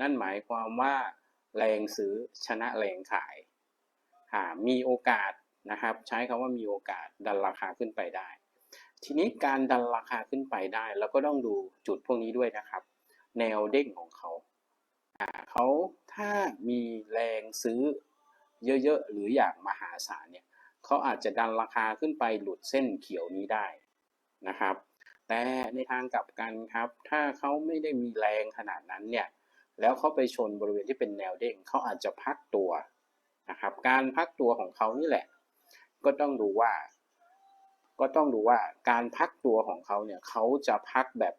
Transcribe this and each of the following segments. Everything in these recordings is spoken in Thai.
นั่นหมายความว่าแรงซื้อชนะแรงขายอ่ามีโอกาสนะครับ ใช้คำว่ามีโอกาสดันราคาขึ้นไปได้ ทีนี้การดันราคาขึ้นไปได้เราก็ต้องดูจุดพวกนี้ด้วยนะครับ แนวเด้งของเขาอ่าเขาถ้ามีแรงซื้อเยอะๆ หรืออย่างมหาศาลเนี่ยเขาอาจจะดันราคาขึ้นไปหลุดเส้นเขียวนี้ได้นะครับ แต่ในทางกลับกันครับ ถ้าเขาไม่ได้มีแรงขนาดนั้นเนี่ย แล้วเขาไปชนบริเวณที่เป็นแนวเด้งเขาอาจจะพักตัวนะครับ การพักตัวของเขานี่แหละ ก็ต้องดูว่า ก็ต้องดูว่าการพักตัวของเขาเนี่ยเขาจะพักแบบ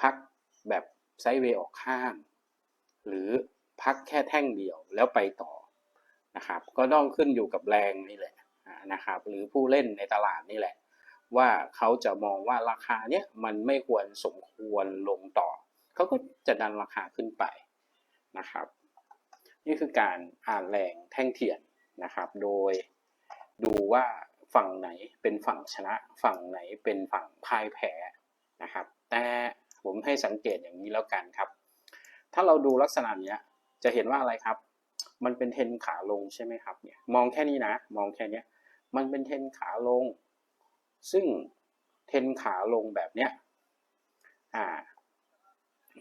พักแบบไซด์เวย์ออกข้าง หรือพักแค่แท่งเดียวแล้วไปต่อนะครับ ก็ต้องขึ้นอยู่กับแรงนี่แหละนะครับ หรือผู้เล่นในตลาดนี่แหละ ว่าเขาจะมองว่าราคาเนี้ยมันไม่ควรสมควรลงต่อ เขาก็จะดันราคาขึ้นไปนะครับ นี่คือการอ่านแรงแท่งเทียนนะครับ โดยดูว่าฝั่งไหนเป็นฝั่งชนะ ฝั่งไหนเป็นฝั่งพ่ายแพ้นะครับ แต่ผมให้สังเกตอย่างนี้แล้วกันครับ ถ้าเราดูลักษณะเนี้ยจะเห็นว่าอะไรครับ มันเป็นเทนขาลงใช่ไหมครับเนี่ยมองแค่นี้นะ มองแค่นี้มันเป็นเทนขาลง ซึ่งเทนขาลงแบบเนี้ยอ่า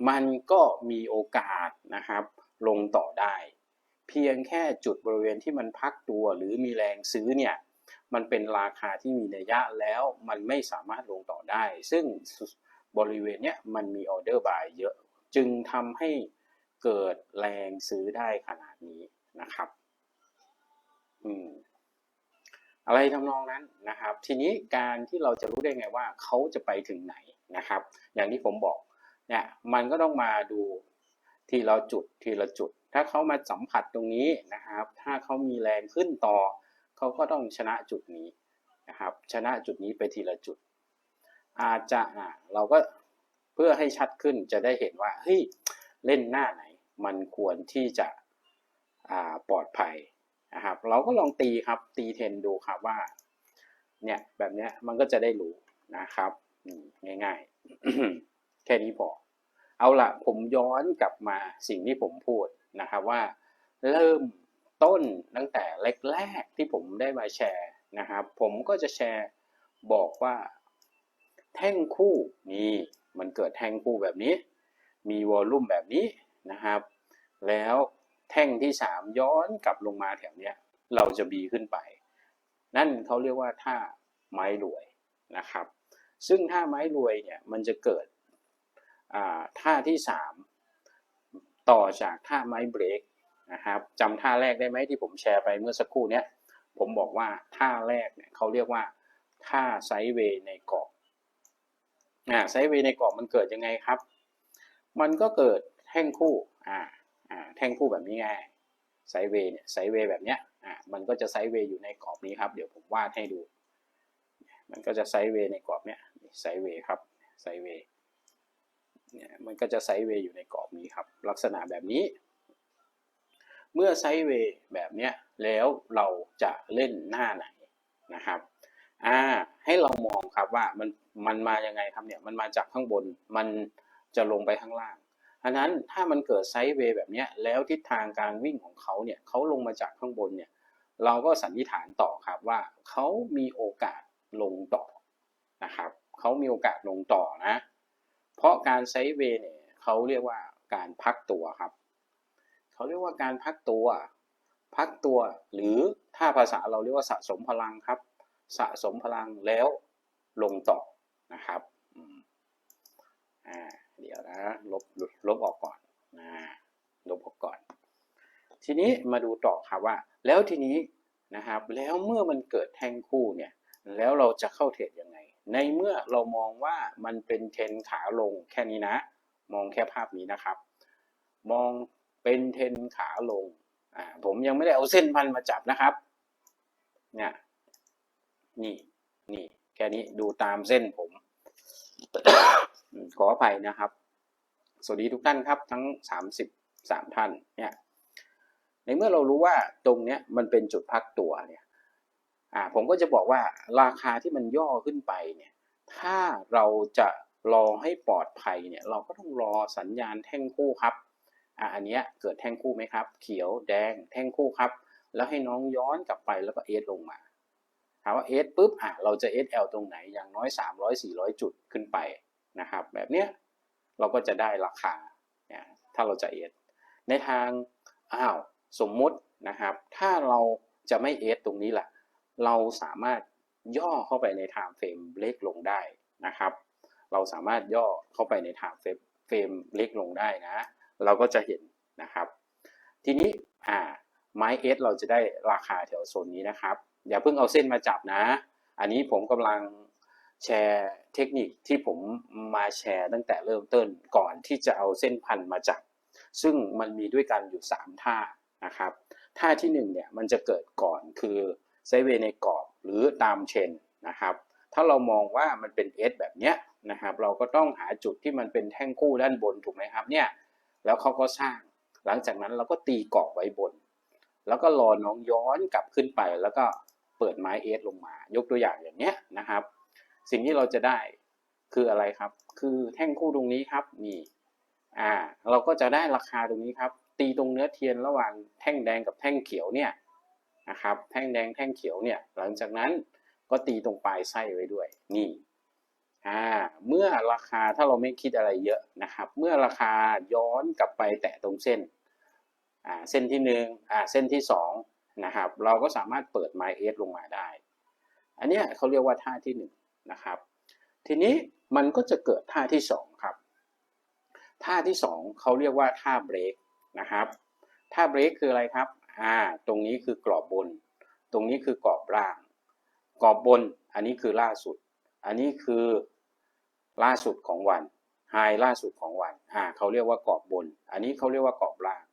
มันก็มีโอกาสนะครับลงต่อได้ เพียงแค่จุดบริเวณที่มันพักตัวหรือมีแรงซื้อเนี่ยมันเป็นราคาที่มีนัยยะแล้วมันไม่สามารถลงต่อได้ ซึ่งบริเวณเนี้ยมันมีออเดอร์บายเยอะ จึงทำให้เกิดแรงซื้อได้ขนาดนี้นะครับอืมอะไรทำนองนั้นนะครับ ทีนี้การที่เราจะรู้ได้ไงว่าเขาจะไปถึงไหนนะครับ อย่างที่ผมบอก เนี่ยมันก็ต้องมาดูทีละจุดทีละจุด ถ้าเขามาสัมผัสตรงนี้นะครับ ถ้าเขามีแรงขึ้นต่อ เขาก็ต้องชนะจุดนี้นะครับ ชนะจุดนี้ไปทีละจุด อาจจะอะเราก็เพื่อให้ชัดขึ้นจะได้เห็นว่าเฮ้ยเล่นหน้าไหน มันควรที่จะอ่าปลอดภัยนะครับ เราก็ลองตีครับตีเทนดูครับว่าเนี่ยแบบเนี้ยมันก็จะได้รู้นะครับง่ายๆ แค่นี้พอ เอาละผมย้อนกลับมาสิ่งที่ผมพูดนะครับว่า เริ่มต้นตั้งแต่แรกๆที่ผมได้มาแชร์นะครับผมก็จะแชร์บอกว่า แท่งคู่นี่มันเกิดแท่งคู่แบบนี้ มีวอลลุ่มแบบนี้นะครับ แล้วแท่งที่ 3 ย้อนกลับลงมาแถวเนี้ยเราจะบีขึ้นไป นั่นเขาเรียกว่าท่าไม้รวยนะครับ ซึ่งท่าไม้รวยเนี่ยมันจะเกิด ท่าที่ 3 ต่อจากท่าไม้เบรกนะครับจำท่าแรกได้ไหมที่ผมแชร์ไปเมื่อสักครู่เนี้ยผมบอกว่าท่าแรกเนี่ยเขาเรียกว่าท่าไซด์เวย์ในกรอบอ่าไซด์เวย์ในกรอบมันเกิดยังไงครับ มันก็เกิดแท่งคู่อ่าอ่าแท่งคู่แบบนี้ไงไซด์เวย์เนี่ยไซด์เวย์แบบเนี้ยอ่ามันก็จะไซด์เวย์อยู่ในกรอบนี้ครับเดี๋ยวผมวาดให้ดู มันก็จะไซด์เวย์ในกรอบเนี้ยไซด์เวย์ครับไซด์เวย์ เนี่ยมันก็จะไซด์เวย์อยู่ในกรอบนี้ครับ ลักษณะแบบนี้ เมื่อไซด์เวย์แบบเนี้ยแล้วเราจะเล่นหน้าไหนนะครับอ่าให้เรามองครับว่ามันมันมายังไงครับเนี่ยมันมาจากข้างบนมันจะลงไปข้างล่างอันนั้นถ้ามันเกิดไซด์เวย์แบบเนี้ยแล้วทิศทางการวิ่งของเขาเนี่ยเขาลงมาจากข้างบนเนี่ยเราก็สันนิษฐานต่อครับว่าเขามีโอกาสลงต่อนะครับเขามีโอกาสลงต่อนะ เพราะการไซด์เวย์เนี่ยเขาเรียกว่าการพักตัวครับเขาเรียกว่าการพักตัว พักตัวหรือถ้าภาษาเราเรียกว่าสะสมพลังครับ สะสมพลังแล้วลงต่อนะครับอ่าเดี๋ยวนะลบลบออกก่อนนะลบออกก่อน ทีนี้มาดูต่อครับว่า แล้วทีนี้นะครับ แล้วเมื่อมันเกิดแท่งคู่เนี่ย แล้วเราจะเข้าเทรดยังไง ในเมื่อเรามองว่ามันเป็นเทรนขาลงแค่นี้นะ มองแค่ภาพนี้นะครับ มองเป็นเทรนขาลงอ่าผมยังไม่ได้เอาเส้นพันมาจับนะครับเนี่ยนี่นี่แค่นี้ดูตามเส้นผม ขออภัยนะครับ สวัสดีทุกท่านครับ ทั้ง 33 ท่านเนี่ยในเมื่อเรารู้ว่าตรงเนี้ยมันเป็นจุดพักตัวเนี่ย อ่าผมก็จะบอกว่าราคาที่มันย่อขึ้นไปเนี่ยถ้าเราจะรอให้ปลอดภัยเนี่ยเราก็ต้องรอสัญญาณแท่งคู่ครับอะอันเนี้ยเกิดแท่งคู่ไหมครับ เขียวแดงแท่งคู่ครับ แล้วให้น้องย้อนกลับไปแล้วก็เอสลงมาถามว่าเอสปุ๊บอะเราจะ SL ตรงไหนอย่างน้อย 300 400 จุดขึ้นไปนะครับแบบเนี้ยเราก็จะได้ราคาเนี่ยถ้าเราจะเอสในทางอ้าวสมมุตินะครับ ถ้าเราจะไม่เอสตรงนี้ล่ะ เราสามารถย่อเข้าไปใน time frame เล็กลงได้นะครับ เราสามารถย่อเข้าไปใน time frame เฟรมเล็กลงได้นะ เราก็จะเห็นนะครับ ทีนี้อ่าไม้เอสเราจะได้ราคาแถวโซนนี้นะครับ อย่าเพิ่งเอาเส้นมาจับนะ อันนี้ผมกำลังแชร์เทคนิคที่ผมมาแชร์ตั้งแต่เริ่มต้นก่อนที่จะเอาเส้นพันมาจับ ซึ่งมันมีด้วยกันอยู่ 3 ท่านะครับ ท่าที่1เนี่ยมันจะเกิดก่อนคือ ไซเวในกรอบหรือตามเชนนะครับ ถ้าเรามองว่ามันเป็น S แบบเนี้ยนะครับเราก็ต้องหาจุดที่มันเป็นแท่งคู่ด้านบนถูกไหมครับเนี่ยแล้วเขาก็สร้าง หลังจากนั้นเราก็ตีกรอบไว้บน แล้วก็รอน้องย้อนกลับขึ้นไป แล้วก็เปิดไม้เอสลงมา ยกตัวอย่างอย่างเนี้ยนะครับ สิ่งที่เราจะได้คืออะไรครับ คือแท่งคู่ตรงนี้ครับนี่อ่าเราก็จะได้ราคาตรงนี้ครับ ตีตรงเนื้อเทียนระหว่างแท่งแดงกับแท่งเขียวเนี่ย นะครับแท่งแดงแท่งเขียวเนี่ยหลังจากนั้นก็ตีตรงปลายไส้ไว้ด้วยนี่อ่าเมื่อราคาถ้าเราไม่คิดอะไรเยอะนะครับ เมื่อราคาย้อนกลับไปแตะตรงเส้นอ่าเส้นที่หนึ่งอ่าเส้นที่สองนะครับ เราก็สามารถเปิดไม้เอสลงมาได้ อันนี้เขาเรียกว่าท่าที่หนึ่งนะครับ ทีนี้มันก็จะเกิดท่าที่สองครับ ท่าที่สองเขาเรียกว่าท่าเบรกนะครับ ท่าเบรกคืออะไรครับ อ่าตรงนี้คือกรอบบน ตรงนี้คือกรอบล่าง กรอบบนอันนี้คือล่าสุด อันนี้คือล่าสุดของวันไฮล่าสุดของวันอ่าเขาเรียกว่ากรอบบน อันนี้เขาเรียกว่ากรอบล่าง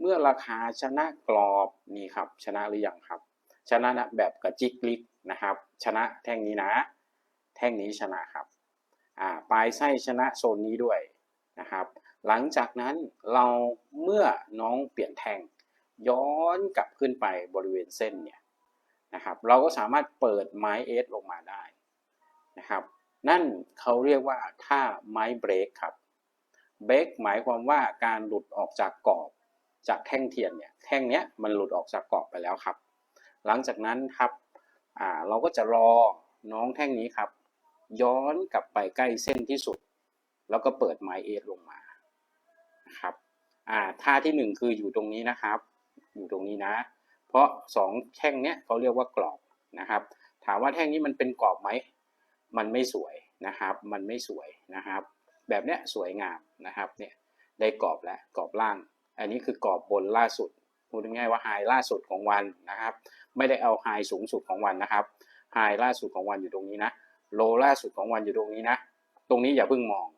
เมื่อราคาชนะกรอบนี่ครับ ชนะหรือยังครับ ชนะนะแบบกระจิกลิกนะครับ ชนะแท่งนี้นะ แท่งนี้ชนะครับอ่าปลายไส้ชนะโซนนี้ด้วยนะครับ หลังจากนั้นเราเมื่อน้องเปลี่ยนแท่ง ย้อนกลับขึ้นไปบริเวณเส้นเนี่ยนะครับ เราก็สามารถเปิดไม้เอสลงมาได้นะครับ นั่นเขาเรียกว่าท่าไม้เบรกครับ เบรกหมายความว่าการหลุดออกจากกรอบ จากแท่งเทียนเนี่ยแท่งเนี้ยมันหลุดออกจากกรอบไปแล้วครับ หลังจากนั้นครับอ่าเราก็จะรอน้องแท่งนี้ครับ ย้อนกลับไปใกล้เส้นที่สุด แล้วก็เปิดไม้เอสลงมานะครับอ่าท่าที่หนึ่งคืออยู่ตรงนี้นะครับ อยู่ตรงนี้นะ เพราะสองแท่งเนี้ยเขาเรียกว่ากรอบนะครับ ถามว่าแท่งนี้มันเป็นกรอบไหม มันไม่สวยนะครับ มันไม่สวยนะครับ แบบเนี้ยสวยงามนะครับเนี่ยได้กรอบแล้วกรอบล่าง อันนี้คือกรอบบนล่าสุดพูดง่ายๆว่าไฮล่าสุดของวันนะครับ ไม่ได้เอาไฮสูงสุดของวันนะครับไฮล่าสุดของวันอยู่ตรงนี้นะโลล่าสุดของวันอยู่ตรงนี้นะ ตรงนี้อย่าเพิ่งมอง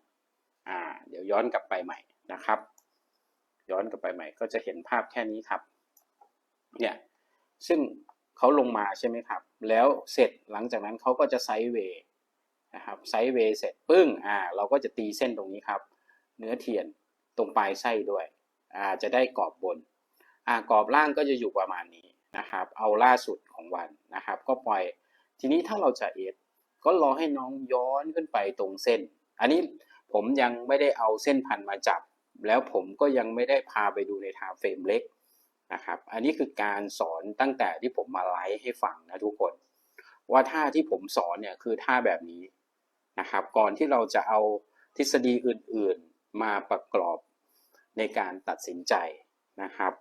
อ่าเดี๋ยวย้อนกลับไปใหม่นะครับ ย้อนกลับไปใหม่ก็จะเห็นภาพแค่นี้ครับ เนี่ยซึ่งเขาลงมาใช่ไหมครับ แล้วเสร็จหลังจากนั้นเขาก็จะไซด์เวย์นะครับไซด์เวย์เสร็จปึ้งอ่าเราก็จะตีเส้นตรงนี้ครับ เนื้อเทียนตรงปลายไส้ด้วยอ่าจะได้กรอบบนอ่ากรอบล่างก็จะอยู่ประมาณนี้นะครับ เอาล่าสุดของวันนะครับ ก็ปล่อยทีนี้ถ้าเราจะเอสก็รอให้น้องย้อนขึ้นไปตรงเส้น อันนี้ผมยังไม่ได้เอาเส้นพันมาจับ แล้วผมก็ยังไม่ได้พาไปดูในทางเฟรมเล็ก นะครับ อันนี้คือการสอนตั้งแต่ที่ผมมาไลฟ์ให้ฟังนะทุกคน ว่าท่าที่ผมสอนเนี่ยคือท่าแบบนี้นะครับ ก่อนที่เราจะเอาทฤษฎีอื่นๆมาประกอบในการตัดสินใจนะครับ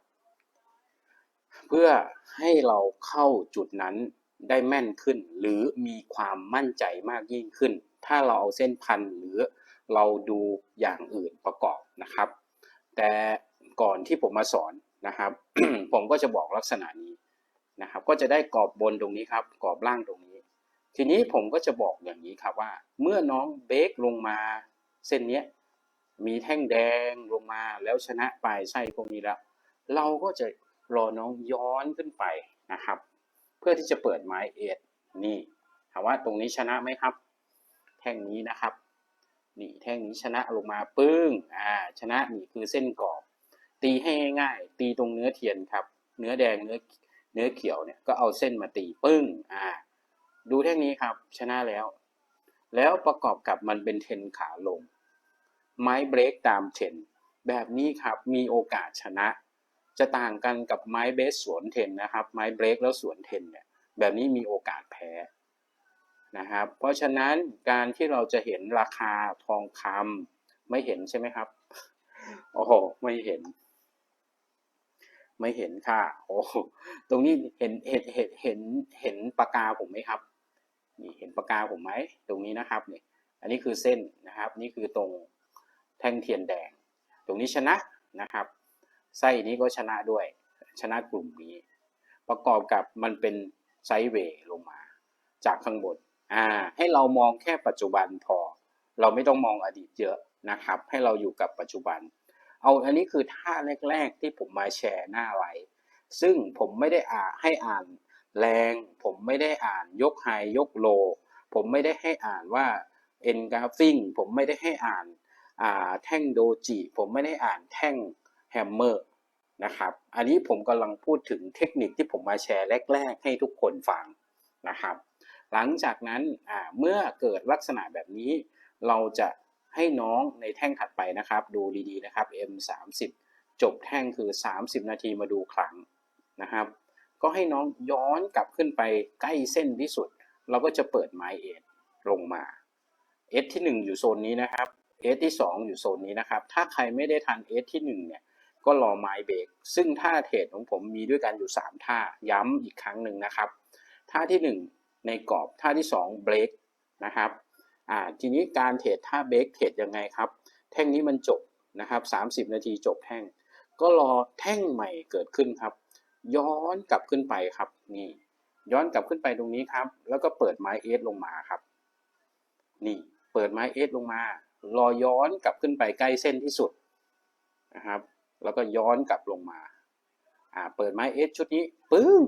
เพื่อให้เราเข้าจุดนั้นได้แม่นขึ้น หรือมีความมั่นใจมากยิ่งขึ้น ถ้าเราเอาเส้นพันหรือเราดูอย่างอื่นประกอบนะครับ แต่ก่อนที่ผมมาสอน นะครับ ผมก็จะบอกลักษณะนี้นะครับ ก็จะได้กรอบบนตรงนี้ครับ กรอบล่างตรงนี้ ทีนี้ผมก็จะบอกอย่างนี้ครับว่า เมื่อน้องเบรกลงมาเส้นเนี้ยมีแท่งแดงลงมาแล้วชนะปลายไส้พวกนี้แล้ว เราก็จะรอน้องย้อนขึ้นไปนะครับ เพื่อที่จะเปิดไม้เอสนี่ถามว่าตรงนี้ชนะไหมครับ แท่งนี้นะครับนี่แท่งนี้ชนะลงมาปึ้งอ่าชนะนี่คือเส้นกรอบ ตีให้ง่ายๆตีตรงเนื้อเทียนครับ เนื้อแดงเนื้อเนื้อเขียวเนี่ยก็เอาเส้นมาตีปึ้งอ่าดูแท่งนี้ครับชนะแล้ว แล้วประกอบกับมันเป็นเทนขาลง ไม้เบรกตามเทนแบบนี้ครับมีโอกาสชนะ จะต่างกันกับไม้เบสสวนเทนนะครับ ไม้เบรกแล้วสวนเทนเนี่ยแบบนี้มีโอกาสแพ้นะครับ เพราะฉะนั้นการที่เราจะเห็นราคาทองคำไม่เห็นใช่ไหมครับ โอ้โห ไม่เห็น ไม่เห็นค่ะโอ้โหตรงนี้เห็นเห็นเห็นเห็นเห็นปากกาผมไหมครับนี่เห็นปากกาผมไหมตรงนี้นะครับนี่อันนี้คือเส้นนะครับ นี่คือตรงแท่งเทียนแดง ตรงนี้ชนะนะครับ ไส้นี้ก็ชนะด้วยชนะกลุ่มนี้ ประกอบกับมันเป็นไซเวย์ลงมา จากข้างบนอ่าให้เรามองแค่ปัจจุบันพอ เราไม่ต้องมองอดีตเยอะนะครับ ให้เราอยู่กับปัจจุบัน เอาอันนี้คือท่าแรกๆที่ผมมาแชร์หน้าไลฟ์ซึ่งผมไม่ได้อ่านให้อ่านแรง ผมไม่ได้อ่านยกไฮยกโล ผมไม่ได้ให้อ่านว่า e n g r a p h i n g ผมไม่ได้ให้อ่านาแท่งโดจิ ผมไม่ได้อ่านแท่งแฮมเมอร์นะครับ อันนี้ผมกำลังพูดถึงเทคนิคที่ผมมาแชร์แรก ๆ ให้ทุกคนฟังนะครับ หลังจากนั้นเมื่อเกิดลักษณะแบบนี้ เราจะ ให้น้องในแท่งถัดไปนะครับ ดูดีๆนะครับ M 3 0จบแท่งคือ 30 นาทีมาดูครั้งนะครับ ก็ให้น้องย้อนกลับขึ้นไปใกล้เส้นที่สุด เราก็จะเปิดไม้เอสลงมา S ที่ 1 อยู่โซนนี้นะครับ S ที่ 2 อยู่โซนนี้นะครับ ถ้าใครไม่ได้ทัน S ที่ 1 เนี่ย ก็รอไม้เบรก ซึ่งท่าเทรดของผมมีด้วยกันอยู่ 3 ท่า ย้ำอีกครั้งหนึ่งนะครับ ท่าที่ 1 ในกรอบ ท่าที่ 2 เบรกนะครับ อ่าทีนี้การเทรดท่าเบรกเทรดยังไงครับ แท่งนี้มันจบนะครับ30 นาทีจบแท่ง ก็รอแท่งใหม่เกิดขึ้นครับ ย้อนกลับขึ้นไปครับนี่ย้อนกลับขึ้นไปตรงนี้ครับ แล้วก็เปิดไม้เอสลงมาครับ นี่เปิดไม้เอสลงมา รอย้อนกลับขึ้นไปใกล้เส้นที่สุดนะครับ แล้วก็ย้อนกลับลงมาอ่าเปิดไม้เอสชุดนี้ปึ้ง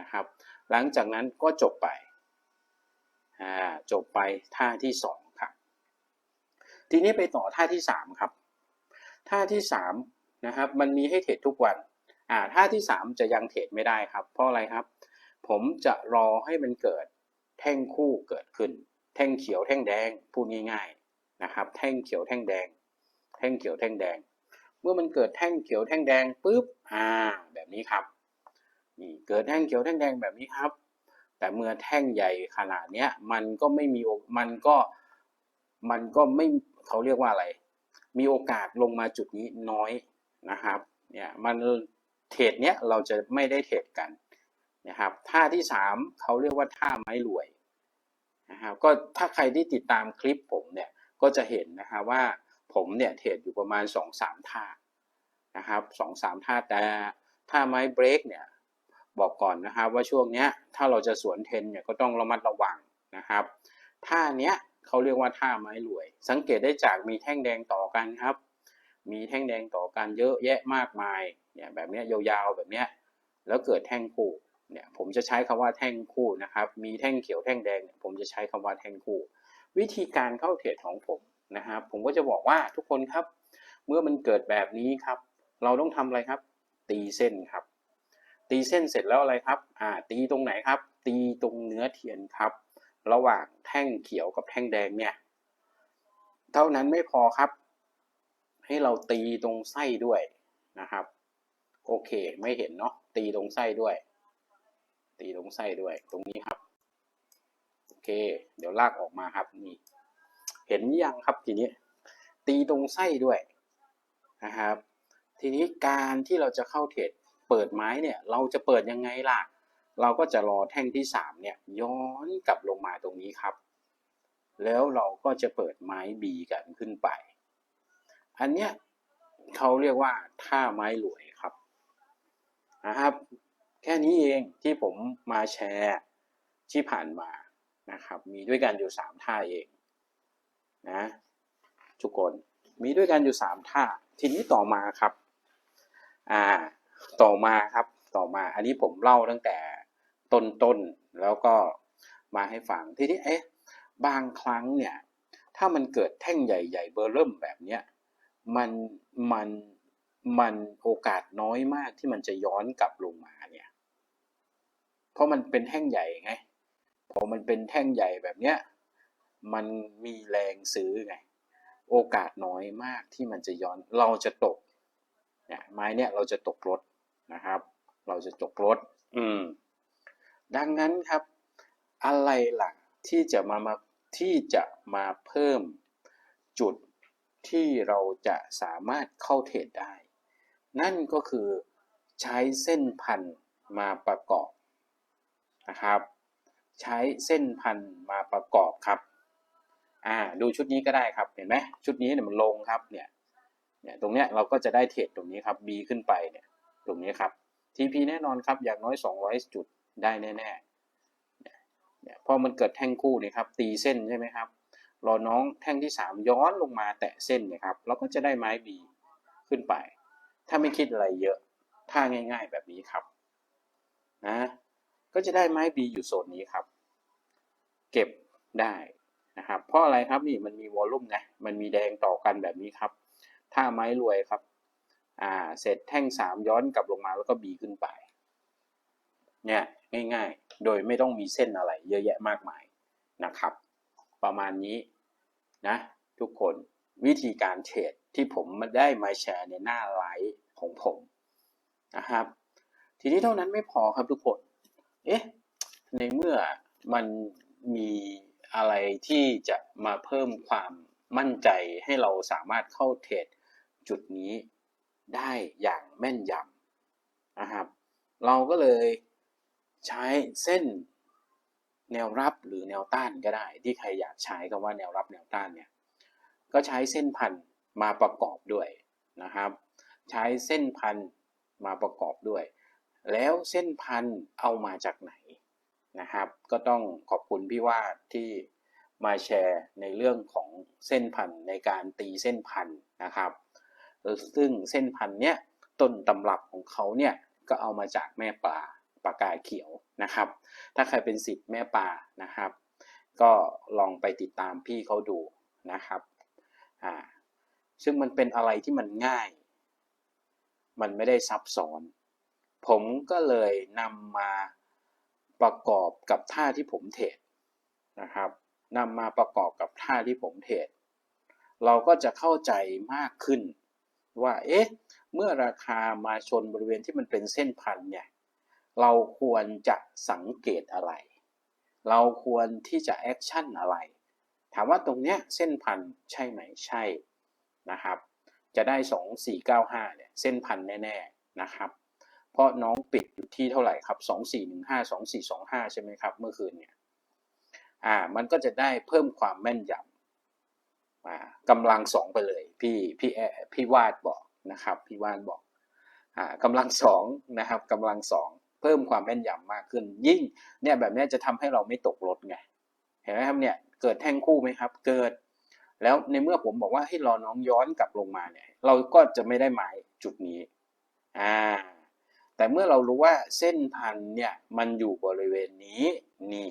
นะครับ หลังจากนั้นก็จบไป จบไปท่าที่สองครับทีนี้ไปต่อท่าที่สามครับ ท่าที่สามนะครับมันมีให้เทรดทุกวันอ่าท่าที่สามจะยังเทรดไม่ได้ครับ เพราะอะไรครับ ผมจะรอให้มันเกิดแท่งคู่เกิดขึ้น แท่งเขียวแท่งแดงพูดง่ายๆนะครับแท่งเขียวแท่งแดง แท่งเขียวแท่งแดง เมื่อมันเกิดแท่งเขียวแท่งแดงปุ๊บอ่าแบบนี้ครับนี่เกิดแท่งเขียวแท่งแดงแบบนี้ครับ แต่เมื่อแท่งใหญ่ขนาดเนี้ยมันก็ไม่มีมันก็มันก็ไม่เขาเรียกว่าอะไร มีโอกาสลงมาจุดนี้น้อยนะครับเนี่ยมันเทรดเนี้ยเราจะไม่ได้เทรดกันนะครับท่าที่สามเขาเรียกว่าท่าไม้รวยนะครับก็ถ้าใครที่ติดตามคลิปผมเนี่ยก็จะเห็นนะครับว่าผมเนี่ยเทรดอยู่ประมาณสองสามท่านะครับสองสามท่าแต่ท่าไม้เบรกเนี่ย บอกก่อนนะครับว่าช่วงเนี้ยถ้าเราจะสวนเทนเนี่ยก็ต้องระมัดระวังนะครับท่าเนี้ยเขาเรียกว่าท่าไม้รวย สังเกตได้จากมีแท่งแดงต่อกันครับ มีแท่งแดงต่อกันเยอะแยะมากมายเนี่ยแบบเนี้ยยาวๆแบบเนี้ยแล้วเกิดแท่งคู่เนี่ยผมจะใช้คำว่าแท่งคู่นะครับ มีแท่งเขียวแท่งแดงเนี่ยผมจะใช้คำว่าแท่งคู่ วิธีการเข้าเทรดของผมนะครับ ผมก็จะบอกว่าทุกคนครับ เมื่อมันเกิดแบบนี้ครับ เราต้องทำอะไรครับ ตีเส้นครับ ตีเส้นเสร็จแล้วอะไรครับ อ่า ตีตรงไหนครับ ตีตรงเนื้อเทียนครับ ระหว่างแท่งเขียวกับแท่งแดงเนี่ย เท่านั้นไม่พอครับ ให้เราตีตรงไส้ด้วยนะครับ โอเค ไม่เห็นเนาะ ตีตรงไส้ด้วย ตีตรงไส้ด้วย ตรงนี้ครับ โอเค เดี๋ยวลากออกมาครับ นี่ เห็นยังครับทีนี้ ตีตรงไส้ด้วยนะครับ ทีนี้การที่เราจะเข้าเทรด เปิดไม้เนี่ยเราจะเปิดยังไงล่ะ เราก็จะรอแท่งที่สามเนี่ยย้อนกลับลงมาตรงนี้ครับ แล้วเราก็จะเปิดไม้ B กันขึ้นไป อันเนี้ยเขาเรียกว่าท่าไม้รวยครับนะครับ แค่นี้เองที่ผมมาแชร์ที่ผ่านมานะครับ มีด้วยกันอยู่สามท่าเองนะทุกคนมีด้วยกันอยู่สามท่า ทีนี้ต่อมาครับ อ่า ต่อมาครับต่อมา อันนี้ผมเล่าตั้งแต่ต้นๆแล้วก็มาให้ฟังทีนี้เอ๊ะบางครั้งเนี่ยถ้ามันเกิดแท่งใหญ่ๆเบอร์เริ่มแบบเนี้ยมันมันมันโอกาสน้อยมากที่มันจะย้อนกลับลงมาเนี่ย เพราะมันเป็นแท่งใหญ่ไงพอมันเป็นแท่งใหญ่แบบเนี้ยมันมีแรงซื้อไง โอกาสน้อยมากที่มันจะย้อนเราจะตกเนี่ยไม้เนี่ยเราจะตกรถ นะครับ เราจะตกรถ อืม ดังนั้นครับ อะไรล่ะที่จะมามาที่จะมาเพิ่มจุดที่เราจะสามารถเข้าเทรดได้ นั่นก็คือใช้เส้นพันมาประกอบนะครับ ใช้เส้นพันมาประกอบครับอ่าดูชุดนี้ก็ได้ครับเห็นไหมชุดนี้เนี่ยมันลงครับเนี่ยเนี่ยตรงเนี้ยเราก็จะได้เทรดตรงนี้ครับ B ขึ้นไปเนี่ย ตรงนี้ครับ TP แน่นอนครับ อย่างน้อย 200 จุดได้แน่ๆเนี่ยเนี่ยพอมันเกิดแท่งคู่นี่ครับ ตีเส้นใช่ไหมครับ รอน้องแท่งที่ 3 ย้อนลงมาแตะเส้นนี่ยครับเราก็จะได้ไม้ B ขึ้นไป ถ้าไม่คิดอะไรเยอะถ้าง่ายๆแบบนี้ครับนะก็จะได้ไม้ B อยู่โซนนี้ครับ เก็บได้นะครับ เพราะอะไรครับนี่มันมีวอลลุ่มไงมันมีแดงต่อกันแบบนี้ครับ ถ้าไม้รวยครับ อ่าเสร็จแท่ง 3 ย้อนกลับลงมาแล้วก็ B ขึ้นไป เนี่ยง่ายๆ โดยไม่ต้องมีเส้นอะไรเยอะแยะมากมายนะครับ ประมาณนี้นะทุกคนวิธีการเทรดที่ผมมาได้มาแชร์ในหน้าไลฟ์ของผมนะครับ ทีนี้เท่านั้นไม่พอครับทุกคน เอ๊ะ ในเมื่อมันมีอะไรที่จะมาเพิ่มความมั่นใจให้เราสามารถเข้าเทรดจุดนี้ ได้อย่างแม่นยำนะครับ เราก็เลยใช้เส้นแนวรับหรือแนวต้านก็ได้ ที่ใครอยากใช้คำว่าแนวรับแนวต้านเนี่ยก็ใช้เส้นพันมาประกอบด้วยนะครับ ใช้เส้นพันมาประกอบด้วย แล้วเส้นพันเอามาจากไหนนะครับ ก็ต้องขอบคุณพี่ว่าที่มาแชร์ในเรื่องของเส้นพันในการตีเส้นพันนะครับ ซึ่งเส้นพันเนี้ยต้นตำรับของเขาเนี่ยก็เอามาจากแม่ปลาปากายเขียวนะครับ ถ้าใครเป็นสิทธิ์แม่ปลานะครับ ก็ลองไปติดตามพี่เขาดูนะครับอ่าซึ่งมันเป็นอะไรที่มันง่าย มันไม่ได้ซับซ้อน ผมก็เลยนำมาประกอบกับท่าที่ผมเทรดนะครับนำมาประกอบกับท่าที่ผมเทรดเราก็จะเข้าใจมากขึ้น ว่า เอ๊ะ เมื่อราคามาชนบริเวณที่มันเป็นเส้นพันเนี่ย เราควรจะสังเกตอะไร เราควรที่จะแอคชั่นอะไร ถามว่าตรงเนี้ยเส้นพันใช่ไหมใช่นะครับ จะได้ 2495 เนี่ย เส้นพันแน่ๆนะครับ เพราะน้องปิดอยู่ที่เท่าไหร่ครับ 2415 2425 ใช่ไหมครับ เมื่อคืนเนี่ย อ่า มันก็จะได้เพิ่มความแม่นยำ กำลังสองไปเลยพี่พี่แอพี่วาดบอกนะครับพี่วาดบอกอากำลังสองนะครับกำลังสองเพิ่มความแม่นยำมากขึ้น ยิ่งเนี่ยแบบนี้จะทำให้เราไม่ตกรถไงเห็นไหมครับเนี่ยเกิดแท่งคู่ไหมครับ เกิด แล้วในเมื่อผมบอกว่าให้รอน้องย้อนกลับลงมาเนี่ยเราก็จะไม่ได้หมายจุดนี้อ่าแต่เมื่อเรารู้ว่าเส้นพันเนี่ยมันอยู่บริเวณนี้นี่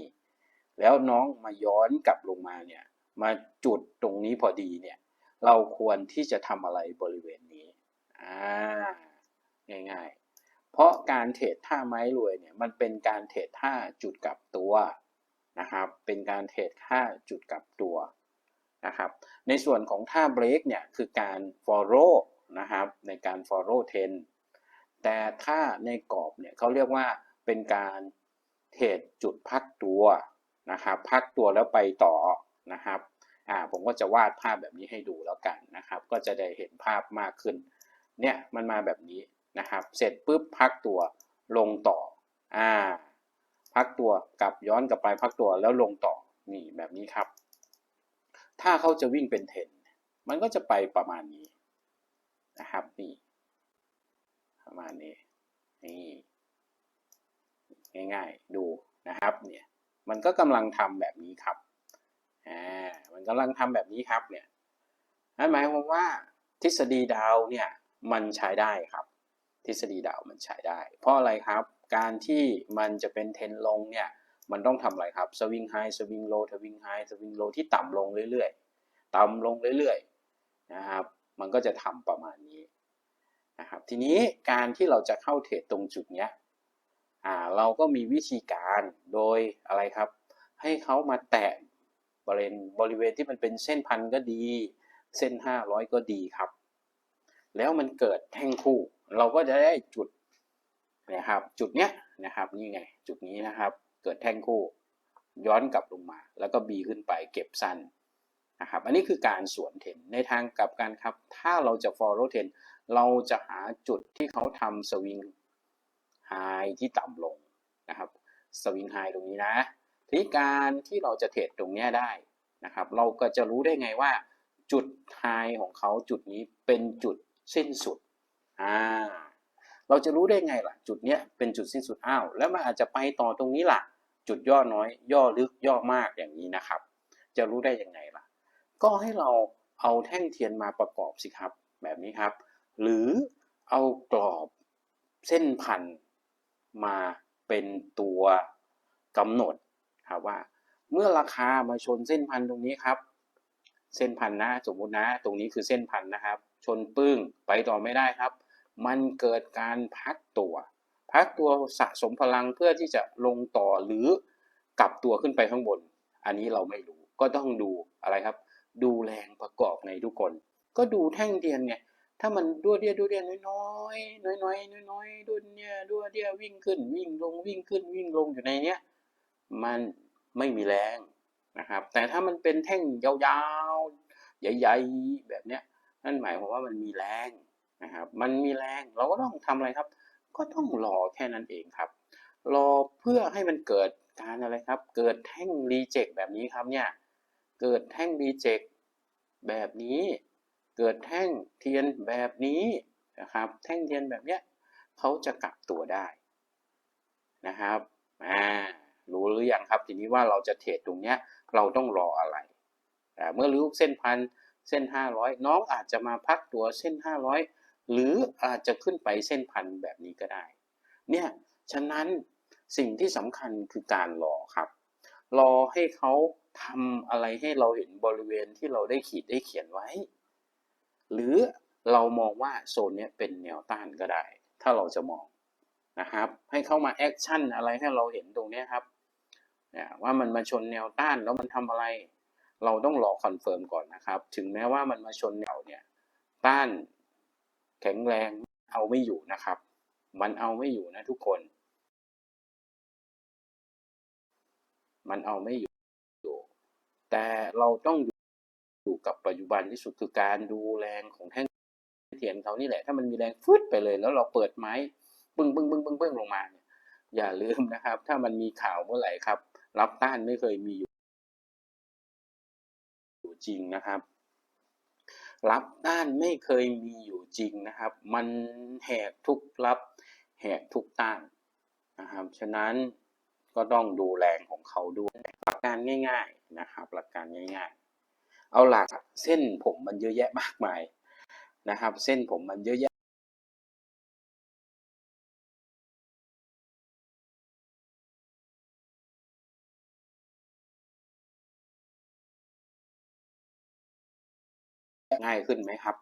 แล้วน้องมาย้อนกลับลงมาเนี่ย มาจุดตรงนี้พอดีเนี่ย เราควรที่จะทำอะไรบริเวณนี้อ่าง่ายๆ เพราะการเทรดท่าไม้รวยเนี่ยมันเป็นการเทรดท่าจุดกลับตัวนะครับ เป็นการเทรดท่าจุดกลับตัวนะครับ ในส่วนของท่าเบรกเนี่ยคือการ follow นะครับในการ follow trend แต่ถ้าในกรอบเนี่ยเขาเรียกว่าเป็นการเทรดจุดพักตัวนะครับ พักตัวแล้วไปต่อ นะครับอ่าผมก็จะวาดภาพแบบนี้ให้ดูแล้วกันนะครับ ก็จะได้เห็นภาพมากขึ้น เนี่ยมันมาแบบนี้นะครับ เสร็จปุ๊บพักตัวลงต่ออ่าพักตัวกลับย้อนกลับไปพักตัวแล้วลงต่อนี่แบบนี้ครับ ถ้าเขาจะวิ่งเป็นเทนมันก็จะไปประมาณนี้นะครับนี่ประมาณนี้นี่ง่ายๆดูนะครับเนี่ยมันก็กำลังทำแบบนี้ครับ อ่ามันกำลังทำแบบนี้ครับเนี่ยนั่นหมายความว่าทฤษฎีดาวเนี่ยมันใช้ได้ครับ ทฤษฎีดาวมันใช้ได้ เพราะอะไรครับการที่มันจะเป็นเทนลงเนี่ยมันต้องทำอะไรครับสวิงไฮสวิงโลสวิงไฮสวิงโลที่ต่ำลงเรื่อยๆ ต่ำลงเรื่อยๆนะครับมันก็จะทำประมาณนี้นะครับทีนี้การที่เราจะเข้าเทรดตรงจุดเนี้ยอ่าเราก็มีวิธีการโดยอะไรครับ ให้เขามาแตะ บริเวณบริเวณที่มันเป็นเส้นพันก็ดี เส้น 500 ก็ดีครับ แล้วมันเกิดแท่งคู่ เราก็จะได้จุดนะครับ จุดเนี้ยนะครับนี่ไง จุดนี้นะครับ เกิดแท่งคู่ ย้อนกลับลงมา แล้วก็ B ขึ้นไปเก็บสั้นนะครับ อันนี้คือการสวนเทนในทางกลับกันครับ ถ้าเราจะ follow เทนเราจะหาจุดที่เขาทำสวิงไฮที่ต่ำลงนะครับ สวิงไฮตรงนี้นะ ทีการที่เราจะเทรดตรงนี้ได้นะครับ เราก็จะรู้ได้ไงว่า จุดไฮของเขาจุดนี้เป็นจุดสิ้นสุดอ่าเราจะรู้ได้ไงล่ะ จุดเนี้ยเป็นจุดสิ้นสุดอ้าวแล้วมันอาจจะไปต่อตรงนี้ล่ะ จุดย่อน้อย ย่อลึกย่อมากอย่างนี้นะครับ จะรู้ได้ยังไงล่ะ ก็ให้เราเอาแท่งเทียนมาประกอบสิครับ แบบนี้ครับ หรือเอากรอบเส้นพันมาเป็นตัวกำหนด ครับว่า เมื่อราคามาชนเส้นพันตรงนี้ครับ เส้นพันนะสมมุตินะ ตรงนี้คือเส้นพันนะครับ ชนปึ้งไปต่อไม่ได้ครับ มันเกิดการพักตัว พักตัวสะสมพลังเพื่อที่จะลงต่อหรือกลับตัวขึ้นไปข้างบน อันนี้เราไม่รู้ก็ต้องดูอะไรครับ ดูแรงประกอบในทุกคน ก็ดูแท่งเทียนไงถ้ามันดัวเดียดัวเดียน้อยน้อยน้อยน้อยน้อยๆดุเนี่ยดัวเดียวิ่งขึ้นวิ่งลงวิ่งขึ้นวิ่งลงอยู่ในเนี้ย มันไม่มีแรงนะครับ แต่ถ้ามันเป็นแท่งยาวๆ ใหญ่ๆ แบบเนี้ยนั่นหมายความว่ามันมีแรงนะครับ มันมีแรงเราก็ต้องทำอะไรครับ ก็ต้องรอแค่นั้นเองครับ รอเพื่อให้มันเกิดการอะไรครับ เกิดแท่งรีเจ็คแบบนี้ครับเนี่ย เกิดแท่งรีเจ็คแบบนี้ เกิดแท่งเทียนแบบนี้นะครับ แท่งเทียนแบบเนี้ยเขาจะกลับตัวได้นะครับ อ่า รู้หรือยังครับ ทีนี้ว่าเราจะเทรดตรงเนี้ยเราต้องรออะไร เมื่อรู้เส้นพันเส้น 500 น้องอาจจะมาพักตัวเส้น 500 หรืออาจจะขึ้นไปเส้นพันแบบนี้ก็ได้ เนี่ย ฉะนั้นสิ่งที่สำคัญคือการรอครับ รอให้เขาทำอะไรให้เราเห็นบริเวณที่เราได้ขีดได้เขียนไว้ หรือเรามองว่าโซนนี้เป็นแนวต้านก็ได้ ถ้าเราจะมองนะครับ ให้เข้ามาแอคชั่นอะไรให้เราเห็นตรงนี้ครับ นี่ยว่ามันมาชนแนวต้านแล้วมันทำอะไร เราต้องรอคอนเฟิร์มก่อนนะครับ ถึงแม้ว่ามันมาชนแนวเนี่ยต้านแข็งแรงเอาไม่อยู่นะครับ มันเอาไม่อยู่นะทุกคน มันเอาไม่อยู่ แต่เราต้องอยู่กับปัจจุบันที่สุดคือการดูแรงของแท่งเทียนเขานี่แหละ ถ้ามันมีแรงฟึดไปเลย แล้วเราเปิดไม้ปึ้งปึ้งปึ้งปึ้งปึ้งลงมาเนี่ยอย่าลืมนะครับ ถ้ามันมีข่าวเมื่อไหร่ครับ รับต้านไม่เคยมีอยู่จริงนะครับ รับต้านไม่เคยมีอยู่จริงนะครับ มันแหกทุกรับแหกทุกต้านนะครับฉะนั้นก็ต้องดูแรงของเขาด้วยหลักการง่าย ๆนะครับ หลักการง่าย ๆ เอาหลักเส้นผมมันเยอะแยะมากมายนะครับ เส้นผมมันเยอะแยะ ง่ายขึ้นไหมครับ